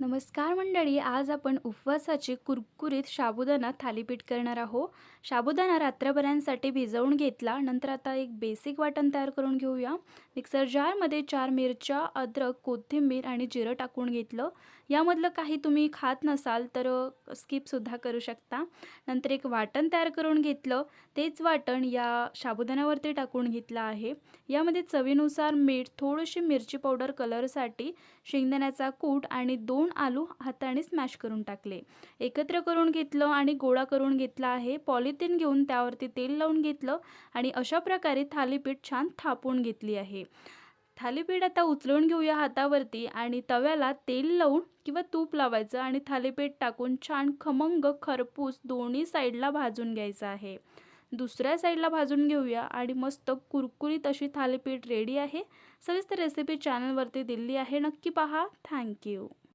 नमस्कार मंडळी आज आपण उपवासाची कुरकुरीत साबुदाणा थालीपीठ करणार आहोत. साबुदाणा रात्रभरांसाठी भिजवून घेतला नंतर आता एक बेसिक वाटण तयार करून घेऊया. मिक्सर जारमध्ये चार मिरच्या अद्रक कोथिंबीर आणि जिरं टाकून घेतलं. यामधलं काही तुम्ही खात नसाल तर स्किपसुद्धा करू शकता. नंतर एक वाटण तयार करून घेतलं. तेच वाटण या साबुदाण्यावरती टाकून घेतलं आहे. यामध्ये चवीनुसार मीठ थोडीशी मिरची पावडर कलरसाठी शेंगदाण्याचा कूट आणि दोन आलू हाताने स्मॅश करून टाकले. एकत्र करून घेतलं आणि गोळा करून घेतला आहे. पॉलिथिन घेऊन त्यावरती तेल लावून घेतलं आणि अशा प्रकारे थालीपीठ छान थापून घेतली आहे. थालीपीठ आता उचलून घेऊया हातावरती आणि तव्याला तेल लावून किंवा तूप लावायचं आणि थालीपीठ टाकून छान खमंग खरपूस दोन्ही साईडला भाजून घ्यायचं आहे. दुसऱ्या साईडला भाजून घेऊया आणि मस्त कुरकुरीत अशी थालीपीठ रेडी आहे. सविस्तर रेसिपी चॅनलवरती दिली आहे. नक्की पहा. थँक्यू